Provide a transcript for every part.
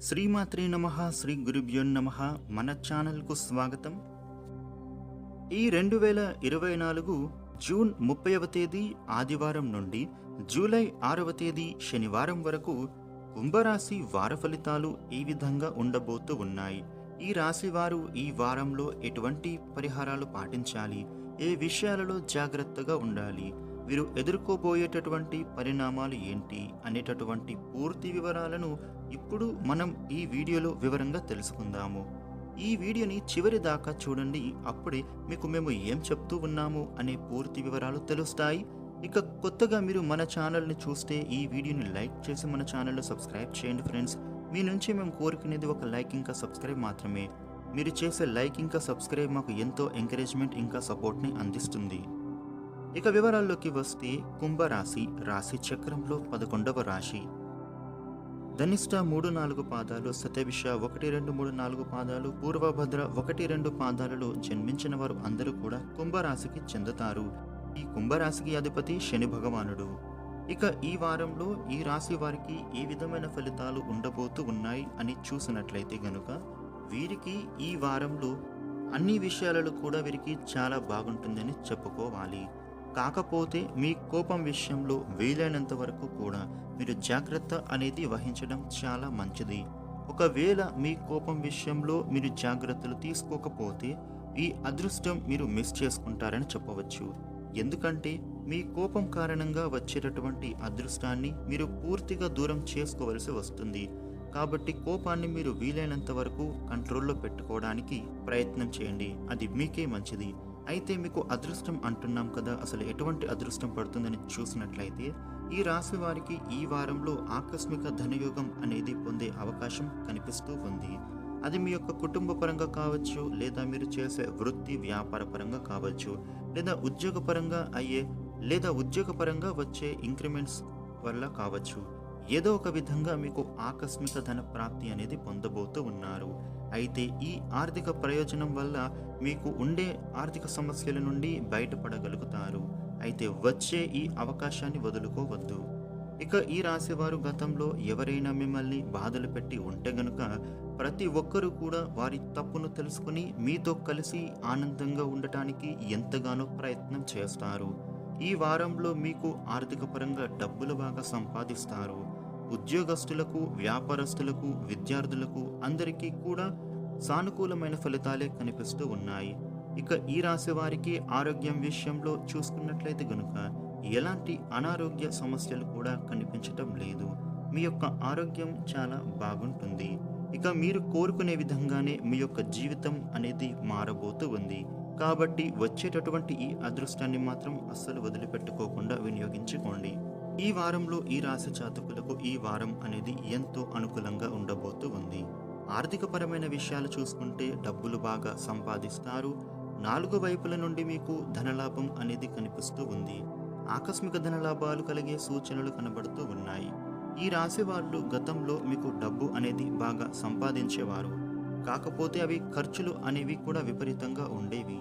శ్రీమాత్రే నమ శ్రీ గురుభ్యో నమ. మన ఛానల్కు స్వాగతం. ఈ రెండు వేల ఇరవై నాలుగు జూన్ ముప్పైవ తేదీ ఆదివారం నుండి జూలై ఆరవ తేదీ శనివారం వరకు కుంభరాశి వార ఫలితాలు ఈ విధంగా ఉండబోతూ ఉన్నాయి. ఈ రాశి వారు ఈ వారంలో ఎటువంటి పరిహారాలు పాటించాలి? ఏ విషయాలలో జాగ్రత్తగా ఉండాలి? వీరు ఎదుర్కోబోయేటటువంటి పరిణామాలు ఏంటి అనేటటువంటి పూర్తి వివరాలను ఇప్పుడు మనం ఈ వీడియోలో వివరంగా తెలుసుకుందాము. ఈ వీడియోని చివరి దాకా చూడండి అప్పుడే మీకు మేము ఏం చెప్తూ ఉన్నాము అనే పూర్తి వివరాలు తెలుస్తాయి. ఇక కొత్తగా మీరు మన ఛానల్ని చూస్తే ఈ వీడియోని లైక్ చేసి మన ఛానల్లో సబ్స్క్రైబ్ చేయండి ఫ్రెండ్స్. మీ నుంచి మేము కోరుకునేది ఒక లైక్ ఇంకా సబ్స్క్రైబ్ మాత్రమే. మీరు చేసే లైక్ ఇంకా సబ్స్క్రైబ్ మాకు ఎంతో ఎంకరేజ్మెంట్ ఇంకా సపోర్ట్ని అందిస్తుంది. ఇక వివరాల్లోకి వస్తే కుంభరాశి రాశి చక్రంలో పదకొండవ రాశి. ధనిష్ట మూడు నాలుగు పాదాలు సతవిష ఒకటి రెండు మూడు నాలుగు పాదాలు పూర్వభద్ర ఒకటి రెండు పాదాలలో జన్మించిన వారు అందరూ కూడా కుంభరాశికి చెందుతారు. ఈ కుంభరాశికి అధిపతి శని భగవానుడు. ఇక ఈ వారంలో ఈ రాశి వారికి ఏ విధమైన ఫలితాలు ఉండబోతూ ఉన్నాయి అని చూసినట్లయితే గనుక వీరికి ఈ వారంలో అన్ని విషయాలలో కూడా వీరికి చాలా బాగుంటుందని చెప్పుకోవాలి. కాకపోతే మీ కోపం విషయంలో వీలైనంత వరకు కూడా మీరు జాగ్రత్త అనేది వహించడం చాలా మంచిది. ఒకవేళ మీ కోపం విషయంలో మీరు జాగ్రత్తలు తీసుకోకపోతే ఈ అదృష్టం మీరు మిస్ చేసుకుంటారని చెప్పవచ్చు. ఎందుకంటే మీ కోపం కారణంగా వచ్చేటటువంటి అదృష్టాన్ని మీరు పూర్తిగా దూరం చేసుకోవలసి వస్తుంది. కాబట్టి కోపాన్ని మీరు వీలైనంత వరకు కంట్రోల్లో పెట్టుకోవడానికి ప్రయత్నం చేయండి. అది మీకే మంచిది. అయితే మీకు అదృష్టం అంటున్నాం కదా. అసలు ఎటువంటి అదృష్టం పడుతుందని చూసినట్లయితే ఈ రాశి వారికి ఈ వారంలో ఆకస్మిక ధనయోగం అనేది పొందే అవకాశం కనిపిస్తూ ఉంది. అది మీ యొక్క కుటుంబ పరంగా కావచ్చు లేదా మీరు చేసే వృత్తి వ్యాపార పరంగా కావచ్చు లేదా ఉద్యోగపరంగా అయ్యే లేదా ఉద్యోగపరంగా వచ్చే ఇంక్రిమెంట్స్ వల్ల కావచ్చు. ఏదో ఒక విధంగా మీకు ఆకస్మిక ధన ప్రాప్తి అనేది పొందబోతూ ఉన్నారు. అయితే ఈ ఆర్థిక ప్రయోజనం వల్ల మీకు ఉండే ఆర్థిక సమస్యల నుండి బయటపడగలుగుతారు. అయితే వచ్చే ఈ అవకాశాన్ని వదులుకోవద్దు. ఇక ఈ రాశివారు గతంలో ఎవరైనా మిమ్మల్ని బాధలు పెట్టి ఉంటే గనుక ప్రతి ఒక్కరూ కూడా వారి తప్పును తెలుసుకుని మీతో కలిసి ఆనందంగా ఉండటానికి ఎంతగానో ప్రయత్నం చేస్తారు. ఈ వారంలో మీకు ఆర్థిక పరంగా డబ్బులు బాగా సంపాదిస్తారు. ఉద్యోగస్తులకు వ్యాపారస్తులకు విద్యార్థులకు అందరికీ కూడా సానుకూలమైన ఫలితాలే కనిపిస్తూ ఉన్నాయి. ఇక ఈ రాశి వారికి ఆరోగ్యం విషయంలో చూసుకున్నట్లయితే గనుక ఎలాంటి అనారోగ్య సమస్యలు కూడా కనిపించటం లేదు. మీ యొక్క ఆరోగ్యం చాలా బాగుంటుంది. ఇక మీరు కోరుకునే విధంగానే మీ యొక్క జీవితం అనేది మారబోతూ ఉంది. కాబట్టి వచ్చేటటువంటి ఈ అదృష్టాన్ని మాత్రం అస్సలు వదిలిపెట్టుకోకుండా వినియోగించుకోండి. ఈ వారంలో ఈ రాశి జాతకులకు ఈ వారం అనేది ఎంతో అనుకూలంగా ఉండబోతూ ఉంది. ఆర్థికపరమైన విషయాలు చూసుకుంటే డబ్బులు బాగా సంపాదిస్తారు. నాలుగు వైపుల నుండి మీకు ధనలాభం అనేది కనిపిస్తూ ఉంది. ఆకస్మిక ధనలాభాలు కలిగే సూచనలు కనబడుతూ ఉన్నాయి. ఈ రాశి వాళ్ళు గతంలో మీకు డబ్బు అనేది బాగా సంపాదించేవారు. కాకపోతే అవి ఖర్చులు అనేవి కూడా విపరీతంగా ఉండేవి.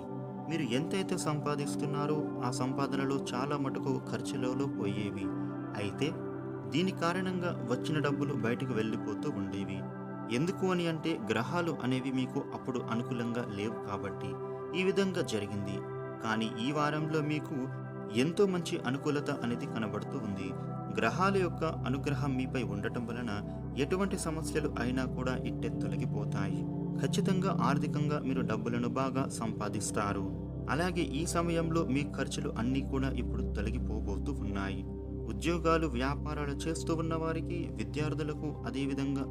మీరు ఎంతైతే సంపాదిస్తున్నారో ఆ సంపాదనలో చాలా మటుకు ఖర్చులలో పోయేవి. అయితే దీని కారణంగా వచ్చిన డబ్బులు బయటకు వెళ్ళిపోతూ ఉండేవి. ఎందుకు అని అంటే గ్రహాలు అనేవి మీకు అప్పుడు అనుకూలంగా లేవు కాబట్టి ఈ విధంగా జరిగింది. కానీ ఈ వారంలో మీకు ఎంతో మంచి అనుకూలత అనేది కనబడుతూ ఉంది. గ్రహాల యొక్క అనుగ్రహం మీపై ఉండటం వలన ఎటువంటి సమస్యలు అయినా కూడా ఇట్టే తొలగిపోతాయి ఖచ్చితంగా ఆర్థికంగా మీరు డబ్బులను బాగా సంపాదిస్తారు. అలాగే ఈ సమయంలో మీ ఖర్చులు అన్నీ కూడా ఇప్పుడు తొలగిపోబోతూ ఉన్నాయి. ఉద్యోగాలు వ్యాపారాలు చేస్తూ ఉన్న వారికి విద్యార్థులకు అదేవిధంగా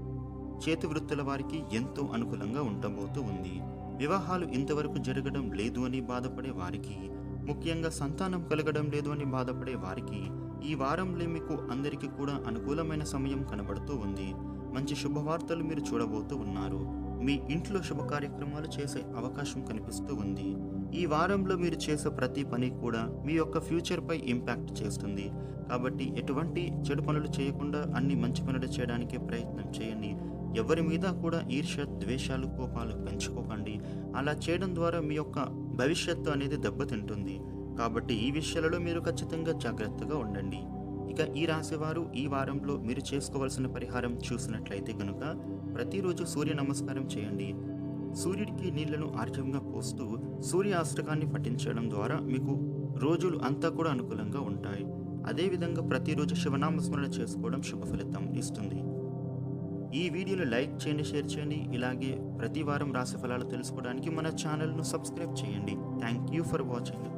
చేతి వృత్తుల వారికి ఎంతో అనుకూలంగా ఉండబోతూ ఉంది. వివాహాలు ఇంతవరకు జరగడం లేదు అని బాధపడే వారికి ముఖ్యంగా సంతానం కలగడం లేదు అని బాధపడే వారికి ఈ వారంలో మీకు అందరికీ కూడా అనుకూలమైన సమయం కనబడుతూ ఉంది. మంచి శుభవార్తలు మీరు చూడబోతూ ఉన్నారు. మీ ఇంట్లో శుభ కార్యక్రమాలు చేసే అవకాశం కనిపిస్తూ ఉంది. ఈ వారంలో మీరు చేసే ప్రతి పని కూడా మీ యొక్క ఫ్యూచర్పై ఇంపాక్ట్ చేస్తుంది. కాబట్టి ఎటువంటి చెడు పనులు చేయకుండా అన్ని మంచి పనులు చేయడానికి ప్రయత్నం చేయండి. ఎవరి మీద కూడా ఈర్ష్య ద్వేషాలు కోపాలు పెంచుకోకండి. అలా చేయడం ద్వారా మీ యొక్క భవిష్యత్తు అనేది దెబ్బతింటుంది. కాబట్టి ఈ విషయాలలో మీరు ఖచ్చితంగా జాగ్రత్తగా ఉండండి. ఇక ఈ రాశివారు ఈ వారంలో మీరు చేసుకోవాల్సిన పరిహారం చూసినట్లయితే కనుక ప్రతిరోజు సూర్య నమస్కారం చేయండి. సూర్యుడికి నీళ్ళను ఆర్జంగా పోస్తూ సూర్య అష్టకాన్ని పఠించడం ద్వారా మీకు రోజులు అంతా కూడా అనుకూలంగా ఉంటాయి. అదేవిధంగా ప్రతిరోజు శివనామస్మరణ చేసుకోవడం శుభ ఫలితం ఇస్తుంది. ఈ వీడియోను లైక్ చేయండి షేర్ చేయండి. ఇలాగే ప్రతి వారం రాశి ఫలాలు తెలుసుకోవడానికి మన ఛానల్ను సబ్స్క్రైబ్ చేయండి. Thank you for watching.